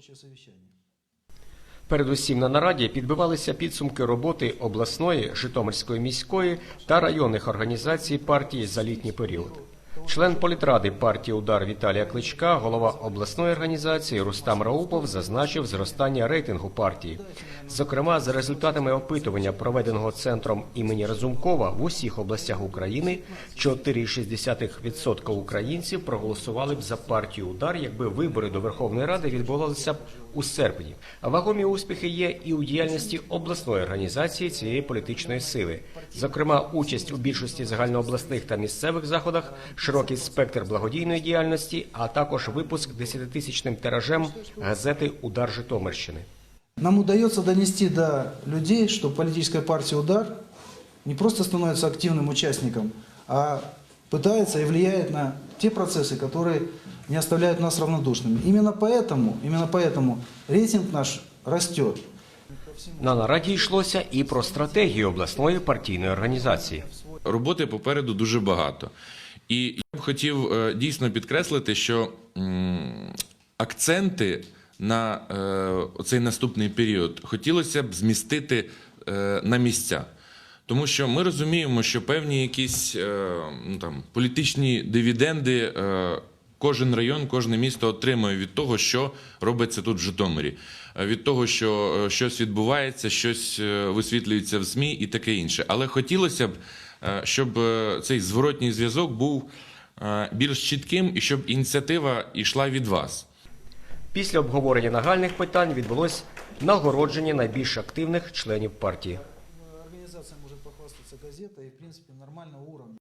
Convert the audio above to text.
рабочее совещание. Передусім на нараді підбивалися підсумки роботи обласної, Житомирської міської та районних організацій партії за літній період. Член політради партії Удар Віталія Кличка, голова обласної організації Рустам Раупов зазначив зростання рейтингу партії. Зокрема, за результатами опитування, проведеного центром імені Разумкова в усіх областях України, 4,6% українців проголосували б за партію Удар, якби вибори до Верховної Ради відбувалися б у серпні. Вагомі успіхи є і у діяльності обласної організації цієї політичної сили Зокрема, участь у більшості загальнообласних та місцевих заходах, широкий спектр благодійної діяльності, а також випуск 10-тисячним тиражем газети Удар Житомирщини. Нам удается донести до людей, что политическая партия «Удар» не просто становится активным участником, а пытается и влияет на те процессы, которые не оставляют нас равнодушными. Именно поэтому, именно поэтому рейтинг наш растет. На нараді йшлося і про стратегію обласної партійної організації. роботи попереду дуже багато. І я б хотів е, дійсно підкреслити, що акценти на е, цей наступний період хотілося б змістити е, на місця. Тому що ми розуміємо, що певні якісь ну, там, політичні дивіденди кожен район, кожне місто отримує від того, що робиться тут в Житомирі, Е, від того, що е, щось відбувається, щось е, висвітлюється в ЗМІ і таке інше. Але хотілося б, щоб цей зворотній зв'язок був більш чітким і щоб ініціатива йшла від вас. Після обговорення нагальних питань відбулось нагородження найбільш активних членів партії. Организация может похвастаться газетой и, в принципе, нормального уровня.